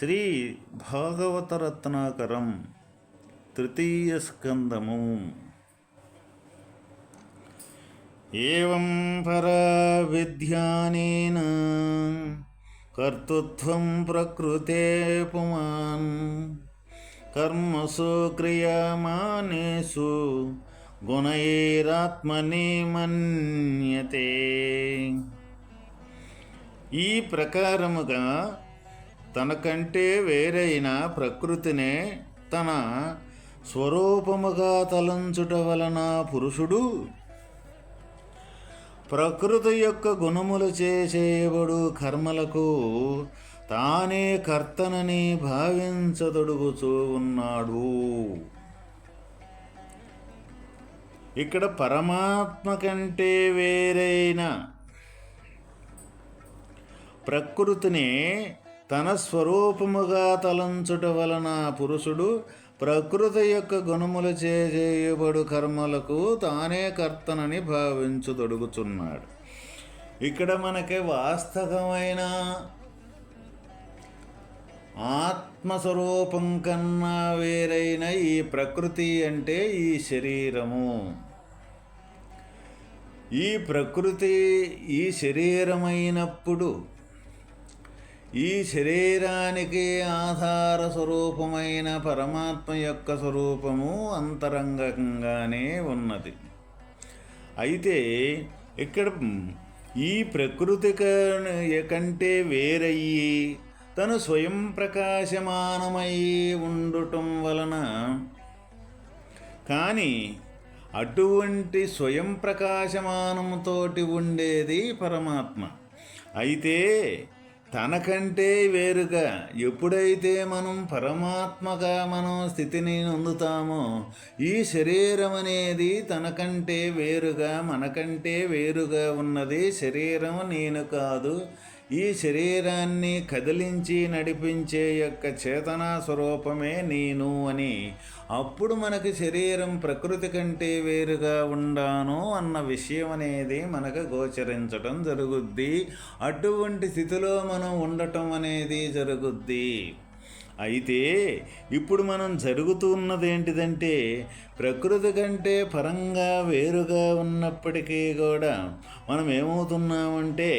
శ్రీ భాగవతరత్నాకరం తృతీయ స్కందము. ఏం పరా విద్యానేన కర్తృత్వం ప్రకృతే పుమాన్ కర్మసు క్రియామానేషు గుణైరాత్మని మన్యతే. ఈ ప్రకారముగా తనకంటే వేరైన ప్రకృతినే తన స్వరూపముగా తలంచుట వలన పురుషుడు ప్రకృతి యొక్క గుణములచే చేయబడు కర్మలకు తానే కర్తనని భావించదడుగుతూ ఉన్నాడు. ఇక్కడ పరమాత్మ కంటే వేరైన ప్రకృతిని తన స్వరూపముగా తలంచుట వలన పురుషుడు ప్రకృతి యొక్క గుణములు చేయబడు కర్మలకు తానే కర్తనని భావించుదొడుగుచున్నాడు ఇక్కడ మనకి వాస్తవమైన ఆత్మస్వరూపం కన్నా వేరైన ఈ ప్రకృతి అంటే ఈ శరీరము. ఈ ప్రకృతి ఈ శరీరమైనప్పుడు ఈ శరీరానికి ఆధార స్వరూపమైన పరమాత్మ యొక్క స్వరూపము అంతరంగంగానే ఉన్నది. అయితే ఇక్కడ ఈ ప్రకృతి కంటే వేరయ్యి తను స్వయం ప్రకాశమానమై ఉండటం వలన కానీ అటువంటి స్వయం ప్రకాశమానంతోటి ఉండేది పరమాత్మ. అయితే తనకంటే వేరుగా ఎప్పుడైతే మనం పరమాత్మగా మనం స్థితిని నొందుతామో ఈ శరీరం అనేది తనకంటే వేరుగా మనకంటే వేరుగా ఉన్నది శరీరం నేను కాదు. ఈ శరీరాన్ని కదిలించి నడిపించే యొక్క చేతనా స్వరూపమే నేను అని అప్పుడు మనకి శరీరం ప్రకృతి కంటే వేరుగా ఉండాను అన్న విషయం అనేది మనకు గోచరించటం జరుగుద్ది. అటువంటి స్థితిలో మనం ఉండటం అనేది జరుగుద్ది. అయితే ఇప్పుడు మనం జరుగుతున్నది ఏంటిదంటే ప్రకృతి కంటే పరంగా వేరుగా ఉన్నప్పటికీ కూడా మనం ఏమవుతున్నామంటే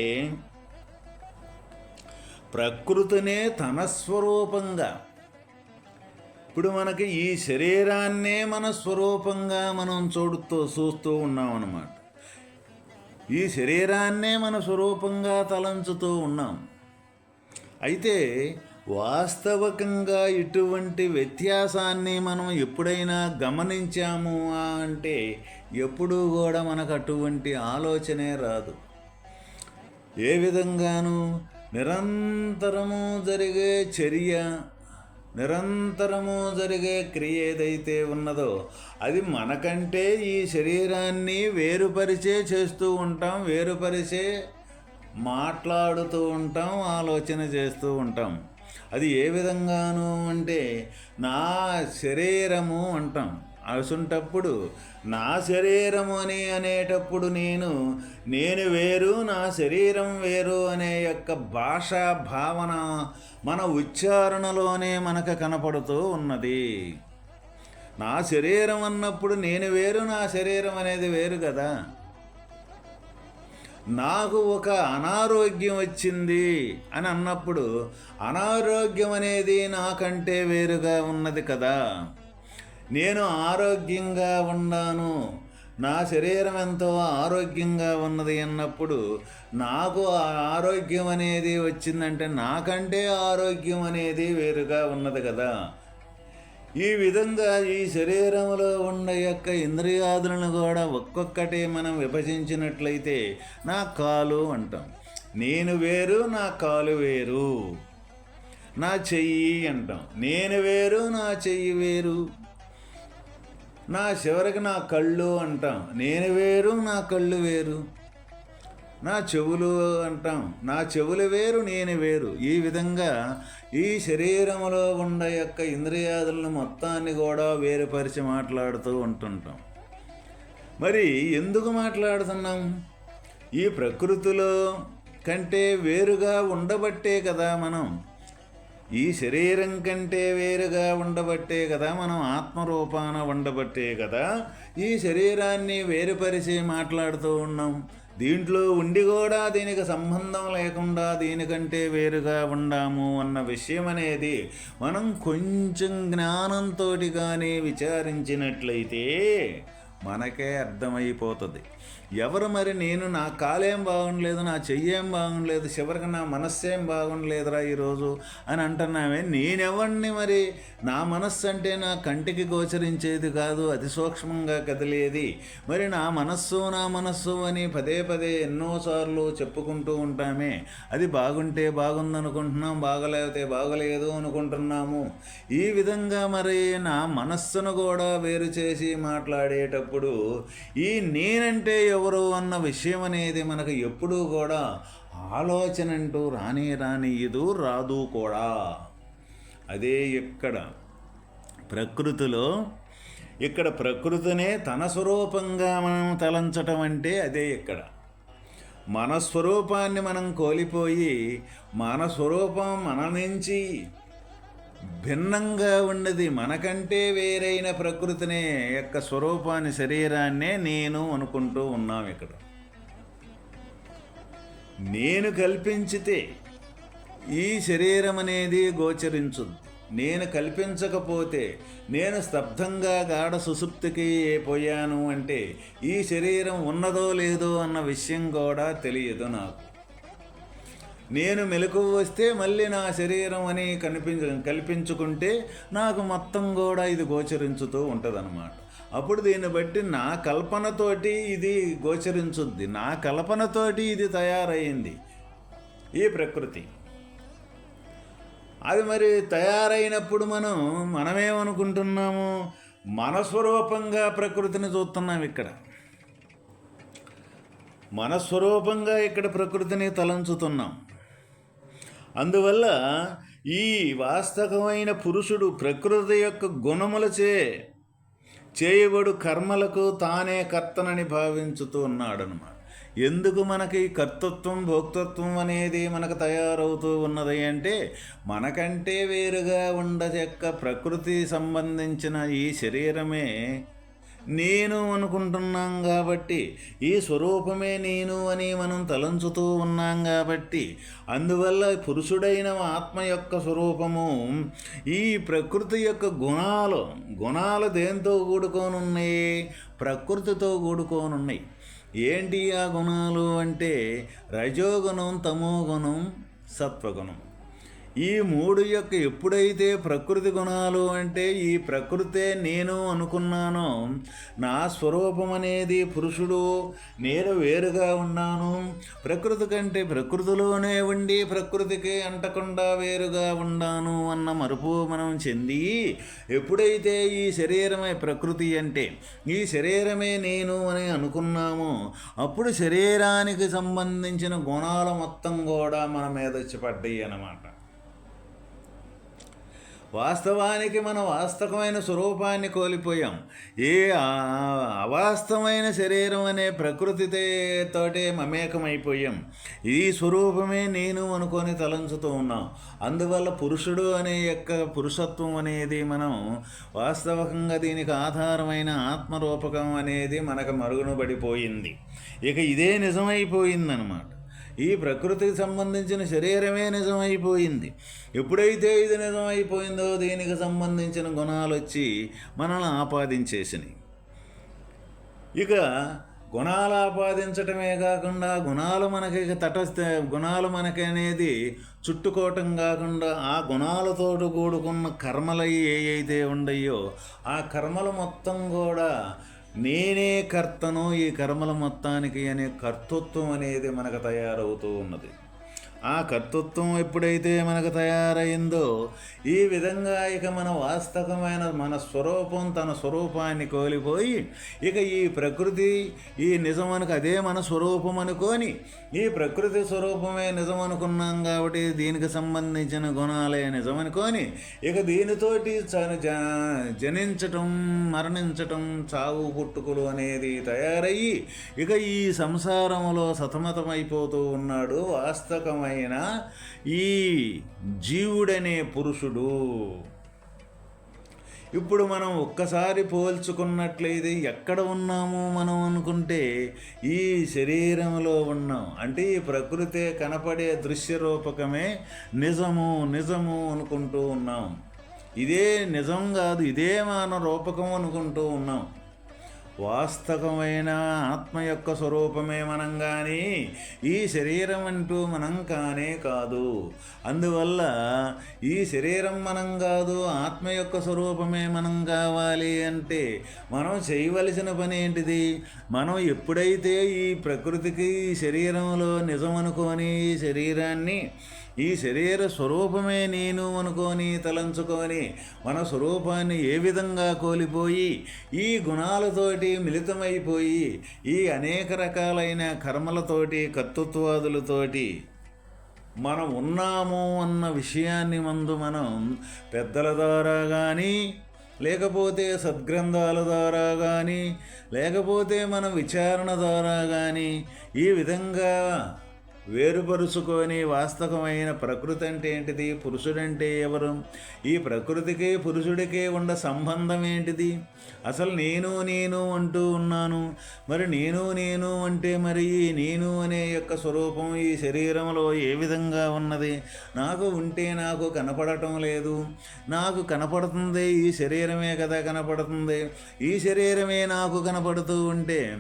ప్రకృతినే తన స్వరూపంగా. ఇప్పుడు మనకి ఈ శరీరాన్నే మన స్వరూపంగా మనం చూడుతూ చూస్తూ ఉన్నాం అన్నమాట ఈ శరీరాన్నే మన స్వరూపంగా తలంచుతూ ఉన్నాం. అయితే వాస్తవకంగా ఇటువంటి వ్యత్యాసాన్ని మనం ఎప్పుడైనా గమనించాము అంటే ఎప్పుడూ కూడా మనకు అటువంటి ఆలోచనే రాదు. ఏ విధంగానూ నిరంతరము జరిగే చర్య నిరంతరము జరిగే క్రియ ఏదైతే ఉన్నదో అది మనకంటే ఈ శరీరాన్ని వేరుపరిచే చేస్తూ ఉంటాం వేరుపరిచే మాట్లాడుతూ ఉంటాం ఆలోచన చేస్తూ ఉంటాం. అది ఏ విధంగాను అంటే నా శరీరము అంటాం. అసుంటప్పుడు నా శరీరము అని అనేటప్పుడు నేను నేను వేరు నా శరీరం వేరు అనే యొక్క భాషా భావన మన ఉచ్చారణలోనే మనకు కనపడుతూ ఉన్నది. నా శరీరం అన్నప్పుడు నేను వేరు నా శరీరం అనేది వేరు కదా. నాకు ఒక అనారోగ్యం వచ్చింది అని అన్నప్పుడు అనారోగ్యం అనేది నాకంటే వేరుగా ఉన్నది కదా. నేను ఆరోగ్యంగా ఉన్నాను. నా శరీరం ఎంతో ఆరోగ్యంగా ఉన్నది అన్నప్పుడు నాకు ఆరోగ్యం అనేది వచ్చిందంటే నాకంటే ఆరోగ్యం అనేది వేరుగా ఉన్నది కదా. ఈ విధంగా ఈ శరీరంలో ఉన్న యొక్క ఇంద్రియాదులను కూడా ఒక్కొక్కటి మనం విభజించినట్లయితే నా కాలు అంటాం. నేను వేరు నా కాలు వేరు. నా చెయ్యి అంటాం. నేను వేరు నా చెయ్యి వేరు. నా చివరికి నా కళ్ళు అంటాం. నేను వేరు నా కళ్ళు వేరు. నా చెవులు అంటాం. నా చెవులు వేరు నేను వేరు. ఈ విధంగా ఈ శరీరంలో ఉన్న యొక్క ఇంద్రియాదులను మొత్తాన్ని కూడా వేరుపరిచి మాట్లాడుతూ ఉంటుంటాం. మరి ఎందుకు మాట్లాడుతున్నాం? ఈ ప్రకృతిలో కంటే వేరుగా ఉండబట్టే కదా మనం. ఈ శరీరం కంటే వేరుగా ఉండబట్టే కదా మనం ఆత్మరూపాన ఉండబట్టే కదా ఈ శరీరాన్ని వేరుపరిచి మాట్లాడుతూ ఉన్నాం. దీంట్లో ఉండి కూడా దీనికి సంబంధం లేకుండా దీనికంటే వేరుగా ఉండాము అన్న విషయం అనేది మనం కొంచెం జ్ఞానంతో కానీ విచారించినట్లయితే మనకే అర్థమైపోతుంది. ఎవరు మరి నేను నా కాలేం బాగుండలేదు నా చెయ్యేం బాగుండలేదు చివరికి నా మనస్సేం బాగుండలేదురా ఈరోజు అని అంటున్నామే నేనెవరిని మరి? నా మనస్సు అంటే నా కంటికి గోచరించేది కాదు అతి సూక్ష్మంగా కదిలేది. మరి నా మనస్సు నా మనస్సు అని పదే పదే ఎన్నోసార్లు చెప్పుకుంటూ ఉంటామే. అది బాగుంటే బాగుందనుకుంటున్నాం బాగలేకపోతే బాగలేదు అనుకుంటున్నాము. ఈ విధంగా మరి నా మనస్సును కూడా వేరు చేసి మాట్లాడేటప్పుడు ఈ నేనంటే ఎవరు అన్న విషయం అనేది మనకు ఎప్పుడూ కూడా ఆలోచన అంటూ రాని రానియదు రాదు కూడా. అదే ఇక్కడ ప్రకృతిలో ఇక్కడ ప్రకృతినే తన స్వరూపంగా మనం తలంచటం అంటే అదే ఇక్కడ మన స్వరూపాన్ని మనం కోల్పోయి మన స్వరూపం మన నుంచి భిన్నంగా ఉన్నది మనకంటే వేరైన ప్రకృతినే యొక్క స్వరూపాన్ని శరీరాన్నే నేను అనుకుంటూ ఉన్నాం ఇక్కడ. నేను కల్పించితే ఈ శరీరం అనేది గోచరించుద్ది నేను కల్పించకపోతే నేను స్తబ్దంగా గాఢ సుసుప్తికి పోయాను అంటే ఈ శరీరం ఉన్నదో లేదో అన్న విషయం కూడా తెలియదు నాకు. నేను మెలకు వస్తే మళ్ళీ నా శరీరం అని కనిపించ కల్పించుకుంటే నాకు మొత్తం కూడా ఇది గోచరించుతూ ఉంటుందన్నమాట. అప్పుడు దీన్ని బట్టి నా కల్పనతోటి ఇది గోచరించుద్ది. నా కల్పనతోటి ఇది తయారైంది. ఈ ప్రకృతి. అది మరి తయారైనప్పుడు మనం మనమేమనుకుంటున్నాము? మనస్వరూపంగా ప్రకృతిని చూస్తున్నాం ఇక్కడ. మనస్వరూపంగా ఇక్కడ ప్రకృతిని తలంచుతున్నాం. అందువల్ల ఈ వాస్తవమైన పురుషుడు ప్రకృతి యొక్క గుణములచే చేయబడు కర్మలకు తానే కర్తనని భావించుతూ ఉన్నాడనమాట ఎందుకు మనకి కర్తృత్వం భోక్తృత్వం అనేది మనకు తయారవుతూ ఉన్నది అంటే మనకంటే వేరుగా ఉండచక్క ప్రకృతి సంబంధించిన ఈ శరీరమే నేను అనుకుంటున్నాం కాబట్టి ఈ స్వరూపమే నేను అని మనం తలంచుతూ ఉన్నాం కాబట్టి అందువల్ల పురుషుడైన ఆత్మ యొక్క స్వరూపము ఈ ప్రకృతి యొక్క గుణాలు గుణాలు దేంతో కూడుకోనున్నాయి? ప్రకృతితో కూడుకోనున్నాయి. ఏంటి ఆ గుణాలు అంటే రజోగుణం తమోగుణం సత్వగుణం. ఈ మూడు యొక్క ఎప్పుడైతే ప్రకృతి గుణాలు అంటే ఈ ప్రకృతే నేను అనుకున్నానో నా స్వరూపం అనేది పురుషుడు నేను వేరుగా ఉన్నాను. ప్రకృతి కంటే ప్రకృతిలోనే ఉండి ప్రకృతికి అంటకుండా వేరుగా ఉన్నాను అన్న మరుపు మనం చెంది ఎప్పుడైతే ఈ శరీరమే ప్రకృతి అంటే ఈ శరీరమే నేను అని అనుకున్నామో అప్పుడు శరీరానికి సంబంధించిన గుణాలు మొత్తం కూడా మన మీద వచ్చి పడ్డాయి అన్నమాట. వాస్తవానికి మనం వాస్తవమైన స్వరూపాన్ని కోల్పోయాం. ఏ అవాస్తవమైన శరీరం అనే ప్రకృతితోటే మమేకమైపోయాం. ఈ స్వరూపమే నేను అనుకొని తలంచుతూ ఉన్నాం. అందువల్ల పురుషుడు అనే యొక్క పురుషత్వం అనేది మనం వాస్తవకంగా దీనికి ఆధారమైన ఆత్మరూపకం అనేది మనకు మరుగునబడిపోయింది. ఇక ఇదే నిజమైపోయిందనమాట ఈ ప్రకృతికి సంబంధించిన శరీరమే నిజమైపోయింది. ఎప్పుడైతే ఇది నిజమైపోయిందో దీనికి సంబంధించిన గుణాలు వచ్చి మనల్ని ఆపాదించేసినాయి. ఇక గుణాలు ఆపాదించటమే కాకుండా గుణాలు మనకి తటస్థ గుణాలు మనకి అనేది చుట్టుకోవటం కాకుండా ఆ గుణాలతోటి కూడుకున్న కర్మలు ఏవైతే అయితే ఉండయో ఆ కర్మలు మొత్తం కూడా నేనే కర్తను ఈ కర్మల మొత్తానికి అనే కర్తృత్వం అనేది మనకు తయారవుతూ ఉన్నది. ఆ కర్తృత్వం ఎప్పుడైతే మనకు తయారైందో ఈ విధంగా ఇక మన వాస్తవమైన మన స్వరూపం తన స్వరూపాన్ని కోల్పోయి ఇక ఈ ప్రకృతి ఈ నిజమనకు అదే మన స్వరూపం అనుకొని ఈ ప్రకృతి స్వరూపమే నిజం అనుకున్నాం కాబట్టి దీనికి సంబంధించిన గుణాలే నిజం అనుకొని ఇక దీనితోటి చ- జ- జనించటం మరణించటం చావు పుట్టుకులు అనేది తయారయ్యి ఇక ఈ సంసారంలో సతమతమైపోతూ ఉన్నాడు వాస్తవమైన ఈ జీవుడనే పురుషుడు. ఇప్పుడు మనం ఒక్కసారి పోల్చుకున్నట్లయితే ఎక్కడ ఉన్నామో మనం అనుకుంటే ఈ శరీరంలో ఉన్నాం. అంటే ఈ ప్రకృతే కనపడే దృశ్య రూపకమే నిజము నిజము అనుకుంటూ ఉన్నాం. ఇదే నిజం కాదు ఇదే మన రూపకం అనుకుంటూ ఉన్నాం. వాస్తవమైన ఆత్మ యొక్క స్వరూపమే మనం కానీ ఈ శరీరం అంటూ మనం కానే కాదు. అందువల్ల ఈ శరీరం మనం కాదు ఆత్మ యొక్క స్వరూపమే మనం కావాలి అంటే మనం చేయవలసిన పని ఏంటిది? మనం ఎప్పుడైతే ఈ ప్రకృతికి ఈ శరీరంలో నిజం అనుకొని ఈ శరీరాన్ని ఈ శరీర స్వరూపమే నేను అనుకొని తలంచుకొని మన స్వరూపాన్ని ఏ విధంగా కోల్పోయి ఈ గుణాలతోటి మిళితమైపోయి ఈ అనేక రకాలైన కర్మలతోటి కర్తృత్వాదులతోటి మనం ఉన్నాము అన్న విషయాన్ని మందు మనం పెద్దల ద్వారా కానీ లేకపోతే సద్గ్రంథాల ద్వారా కానీ లేకపోతే మన విచారణ ద్వారా కానీ ఈ విధంగా వేరుపరుచుకొని వాస్తవమైన ప్రకృతి అంటే ఏంటిది? పురుషుడంటే ఎవరు? ఈ ప్రకృతికి పురుషుడికే ఉన్న సంబంధం ఏంటిది? అసలు నేను నేను అంటూ ఉన్నాను. మరి నేను నేను అంటే మరి ఈ నేను అనే యొక్క స్వరూపం ఈ శరీరంలో ఏ విధంగా ఉన్నది? నాకు ఉంటే నాకు కనపడటం లేదు. నాకు కనపడుతుంది ఈ శరీరమే కదా కనపడుతుంది. ఈ శరీరమే నాకు కనపడుతూ ఉంటే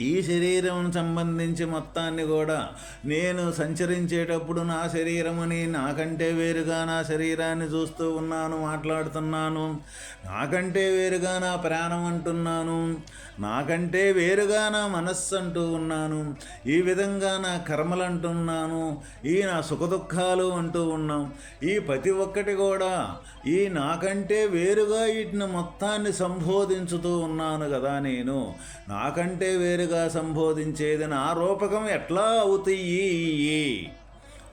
ఈ శరీరం సంబంధించి మొత్తాన్ని కూడా నేను సంచరించేటప్పుడు నా శరీరమని నాకంటే వేరుగా నా శరీరాన్ని చూస్తూ ఉన్నాను మాట్లాడుతున్నాను. నాకంటే వేరుగా నా ప్రాణం అంటున్నాను. నాకంటే వేరుగా నా మనస్సు అంటూ ఉన్నాను. ఈ విధంగా నా కర్మలు అంటున్నాను. ఈ నా సుఖదుఖాలు అంటూ ఉన్నాం. ఈ ప్రతి ఒక్కటి కూడా ఈ నాకంటే వేరుగా వీటిని మొత్తాన్ని సంబోధించుతూ ఉన్నాను కదా నేను. నాకంటే వేరుగా సంబోధించేది నా రూపకం ఎట్లా అవుతాయి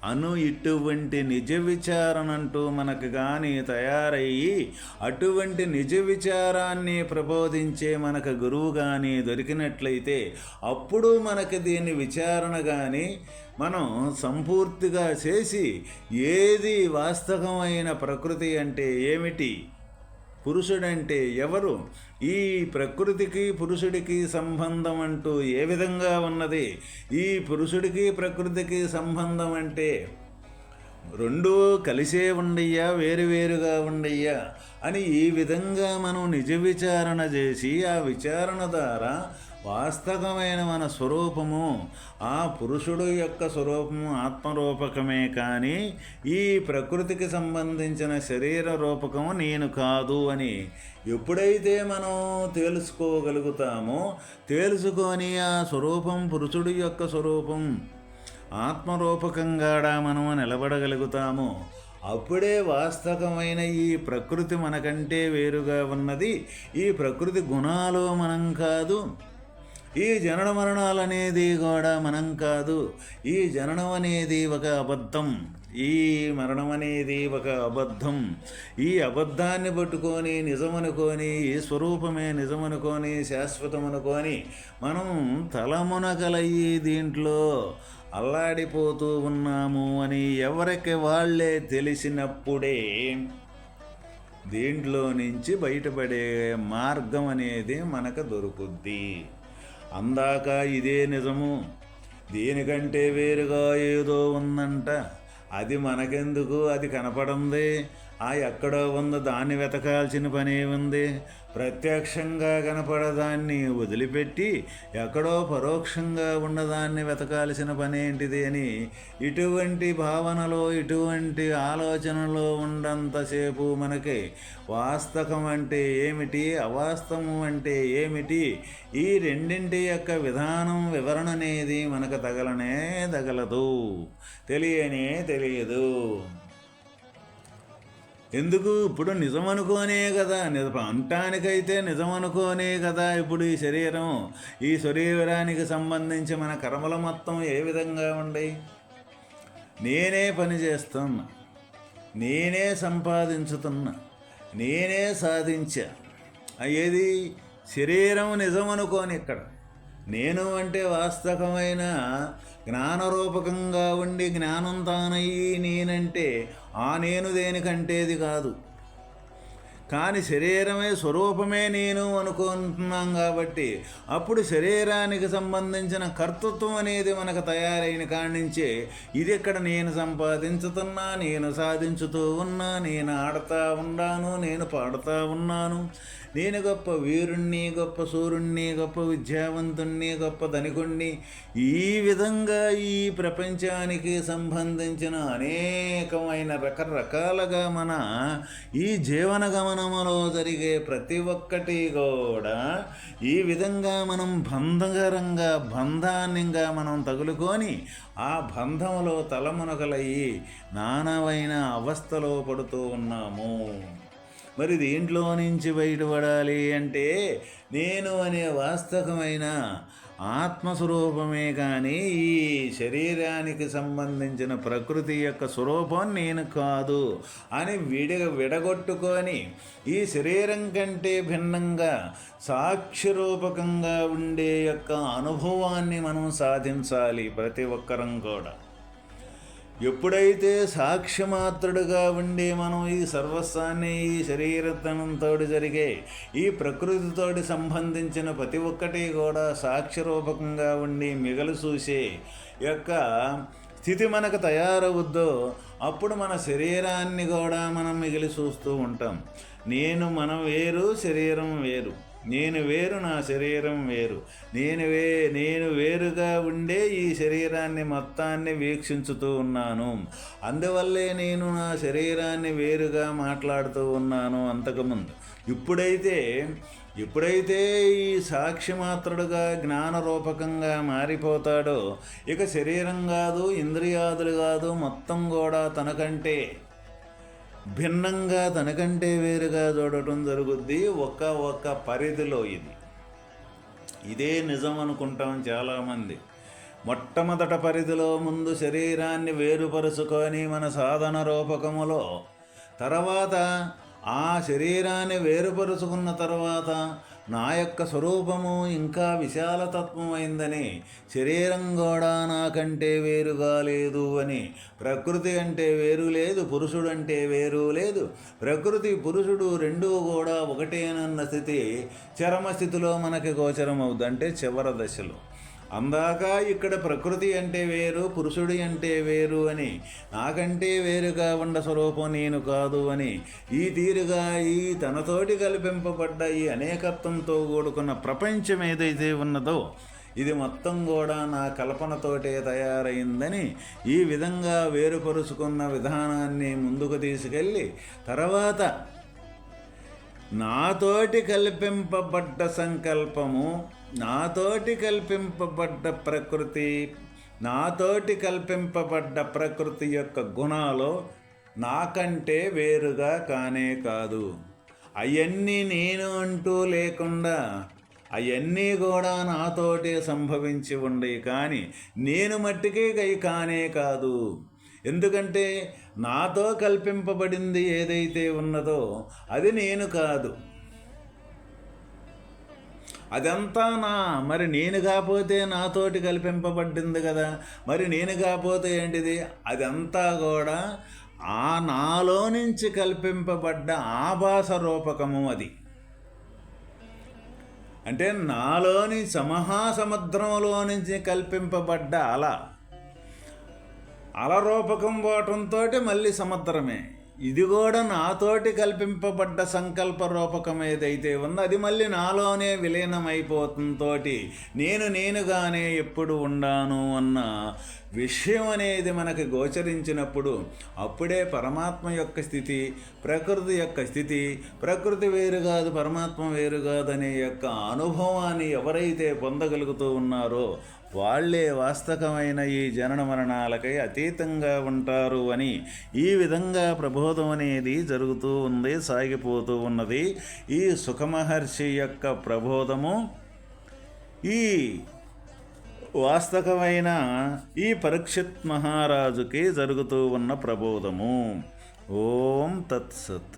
అను ఇటువంటి నిజ విచారణ అంటూ మనకు కానీ తయారయ్యి అటువంటి నిజ విచారాన్ని ప్రబోధించే మనకు గురువు కానీ దొరికినట్లయితే అప్పుడు మనకు దీని విచారణ కానీ మనం సంపూర్తిగా చేసి ఏది వాస్తవమైన ప్రకృతి అంటే ఏమిటి? పురుషుడంటే ఎవరు? ఈ ప్రకృతికి పురుషుడికి సంబంధం అంటూ ఏ విధంగా ఉన్నది? ఈ పురుషుడికి ప్రకృతికి సంబంధం అంటే రెండూ కలిసే ఉండయ్యా వేరువేరుగా ఉండయ్యా అని ఈ విధంగా మనం నిజ విచారణ చేసి ఆ విచారణ ద్వారా వాస్తవమైన మన స్వరూపము ఆ పురుషుడు యొక్క స్వరూపము ఆత్మరూపకమే కానీ ఈ ప్రకృతికి సంబంధించిన శరీర రూపకము నేను కాదు అని ఎప్పుడైతే మనం తెలుసుకోగలుగుతామో తెలుసుకొని ఆ స్వరూపం పురుషుడు యొక్క స్వరూపం ఆత్మరూపకంగాడా మనము నిలబడగలుగుతాము అప్పుడే వాస్తవమైన ఈ ప్రకృతి మనకంటే వేరుగా ఉన్నది. ఈ ప్రకృతి గుణాలు మనం కాదు. ఈ జనన మరణాలు అనేది కూడా మనం కాదు. ఈ జననం అనేది ఒక అబద్ధం. ఈ మరణం అనేది ఒక అబద్ధం. ఈ అబద్ధాన్ని పట్టుకొని నిజమనుకొని ఈ స్వరూపమే నిజమనుకొని శాశ్వతమనుకొని మనం తలమునకలయ్యి దీంట్లో అల్లాడిపోతూ ఉన్నాము అని ఎవరికి వాళ్ళే తెలిసినప్పుడే దీంట్లో నుంచి బయటపడే మార్గం అనేది మనకు దొరుకుద్ది. అందాక ఇదే నిజము. దీనికంటే వేరుగా ఏదో ఉందంట. అది మనకెందుకు? అది కనపడంది. ఆ ఎక్కడో ఉందో దాన్ని వెతకాల్సిన పని ఉంది. ప్రత్యక్షంగా కనపడదాన్ని వదిలిపెట్టి ఎక్కడో పరోక్షంగా ఉన్నదాన్ని వెతకాల్సిన పనేంటిది అని ఇటువంటి భావనలో ఇటువంటి ఆలోచనలో ఉండంతసేపు మనకి వాస్తవం అంటే ఏమిటి అవాస్తవం అంటే ఏమిటి ఈ రెండింటి యొక్క విధానం వివరణ అనేది మనకు తగలనే తగలదు. తెలియనే తెలియదు. ఎందుకు? ఇప్పుడు నిజం అనుకోనే కదా. నిజ అంటానికైతే నిజం అనుకోనే కదా ఇప్పుడు ఈ శరీరం. ఈ శరీరానికి సంబంధించి మన కర్మల మొత్తం ఏ విధంగా ఉండయి? నేనే పని చేస్తున్నా. నేనే సంపాదించుతున్నా. నేనే సాధించా. అయ్యేది శరీరం నిజం అనుకోని ఇక్కడ. నేను అంటే వాస్తవమైన జ్ఞానరూపకంగా ఉండి జ్ఞానం తానయ్యి నేనంటే ఆ నేను దేనికంటేది కాదు. కానీ శరీరమే స్వరూపమే నేను అనుకుంటున్నాం కాబట్టి అప్పుడు శరీరానికి సంబంధించిన కర్తృత్వం అనేది మనకు తయారైన కాణించే ఇది ఇక్కడ నేను సంపాదించుతున్నా నేను సాధించుతూ ఉన్నా నేను ఆడుతూ ఉన్నాను నేను పాడుతూ ఉన్నాను. నేను గొప్ప వీరుణ్ణి గొప్ప సూర్యుణ్ణి గొప్ప విద్యావంతుణ్ణి గొప్ప ధనికుణ్ణి ఈ విధంగా ఈ ప్రపంచానికి సంబంధించిన అనేకమైన రకరకాలుగా మన ఈ జీవన గమనములో జరిగే ప్రతి ఒక్కటి కూడా ఈ విధంగా మనం బంధకరంగా బంధాన్యంగా మనం తగులుకొని ఆ బంధంలో తలమునకలయ్యి నానవైన అవస్థలో పడుతూ ఉన్నాము. మరి దీంట్లో నుంచి బయటపడాలి అంటే నేను అనే వాస్తవమైన ఆత్మస్వరూపమే కానీ ఈ శరీరానికి సంబంధించిన ప్రకృతి యొక్క స్వరూపం నేను కాదు అని విడ విడగొట్టుకొని ఈ శరీరం కంటే భిన్నంగా సాక్షిరూపకంగా ఉండే యొక్క అనుభవాన్ని మనం సాధించాలి ప్రతి ఒక్కరం కూడా. ఎప్పుడైతే సాక్ష్యమాత్రుడుగా ఉండి మనం ఈ సర్వస్వాన్ని ఈ శరీరతనంతో జరిగే ఈ ప్రకృతితోటి సంబంధించిన ప్రతి ఒక్కటి కూడా సాక్ష్యరూపకంగా ఉండి మిగలు చూసే యొక్క స్థితి మనకు తయారవుద్దో అప్పుడు మన శరీరాన్ని కూడా మనం మిగిలి చూస్తూ ఉంటాం. నేను మనం వేరు శరీరం వేరు. నేను వేరు నా శరీరం వేరు. నేను వే నేను వేరుగా ఉండే ఈ శరీరాన్ని మొత్తాన్ని వీక్షించుతూ ఉన్నాను. అందువల్లే నేను నా శరీరాన్ని వేరుగా మాట్లాడుతూ ఉన్నాను అంతకుముందు. ఇప్పుడైతే ఎప్పుడైతే ఈ సాక్షిమాత్రుడుగా జ్ఞానరూపకంగా మారిపోతాడో ఇక శరీరం కాదు ఇంద్రియాదులు కాదు మొత్తం కూడా తనకంటే భిన్నంగా తనకంటే వేరుగా చూడటం జరుగుద్ది. ఒక్క ఒక్క పరిధిలో ఇది. ఇదే నిజం అనుకుంటాం చాలామంది. మొట్టమొదట పరిధిలో ముందు శరీరాన్ని వేరుపరుచుకొని మన సాధన రూపకములో తర్వాత ఆ శరీరాన్ని వేరుపరుచుకున్న తర్వాత నా యొక్క స్వరూపము ఇంకా విశాలతత్వమైందని శరీరం కూడా నాకంటే వేరుగా లేదు అని. ప్రకృతి అంటే వేరు లేదు పురుషుడు అంటే వేరు లేదు. ప్రకృతి పురుషుడు రెండూ కూడా ఒకటేనన్న స్థితి చరమస్థితిలో మనకి గోచరం అవుద్ది అంటే చివరి దశలో. అందాక ఇక్కడ ప్రకృతి అంటే వేరు పురుషుడి అంటే వేరు అని నాకంటే వేరుగా ఉండ స్వరూపం నేను కాదు అని ఈ తీరుగా ఈ తనతోటి కల్పింపబడ్డ ఈ అనేకత్వంతో కూడుకున్న ప్రపంచం ఏదైతే ఉన్నదో ఇది మొత్తం కూడా నా కల్పనతోటే తయారైందని ఈ విధంగా వేరుపరుచుకున్న విధానాన్ని ముందుకు తీసుకెళ్ళి తర్వాత నాతోటి కల్పింపబడ్డ సంకల్పము నాతోటి కల్పింపబడ్డ ప్రకృతి నాతోటి కల్పింపబడ్డ ప్రకృతి యొక్క గుణాలు నాకంటే వేరుగా కానే కాదు. అవన్నీ నేను అంటూ లేకుండా అవన్నీ కూడా నాతోటే సంభవించి ఉండే కానీ నేను మట్టికే కై కానే కాదు. ఎందుకంటే నాతో కల్పింపబడింది ఏదైతే ఉన్నదో అది నేను కాదు. అదంతా నా మరి నేను కాకపోతే నాతోటి కల్పింపబడింది కదా. మరి నేను కాకపోతే ఏంటిది? అదంతా కూడా ఆ నాలో నుంచి కల్పింపబడ్డ ఆభాస రూపకము అది. అంటే నాలోని సమహాసముద్రంలో నుంచి కల్పింపబడ్డ అల. అలరూపకం పోవటంతో మళ్ళీ సముద్రమే. ఇది కూడా నాతోటి కల్పింపబడ్డ సంకల్ప రూపకం ఏదైతే ఉందో అది మళ్ళీ నాలోనే విలీనమైపోతుంతోటి నేను నేనుగానే ఎప్పుడు ఉండాను అన్న విషయం అనేది మనకి గోచరించినప్పుడు అప్పుడే పరమాత్మ యొక్క స్థితి ప్రకృతి యొక్క స్థితి ప్రకృతి వేరు కాదు పరమాత్మ వేరు కాదు అనే యొక్క అనుభవాన్ని ఎవరైతే పొందగలుగుతూ ఉన్నారో వాళ్ళే వాస్తవమైన ఈ జనన మరణాలకై అతీతంగా ఉంటారు అని ఈ విధంగా ప్రబోధం అనేది జరుగుతూ ఉంది సాగిపోతూ ఉన్నది. ఈ సుఖమహర్షి యొక్క ప్రబోధము ఈ వాస్తవమైన ఈ పరీక్షిత్ మహారాజుకి జరుగుతూ ఉన్న ప్రబోధము. ఓం తత్సత్.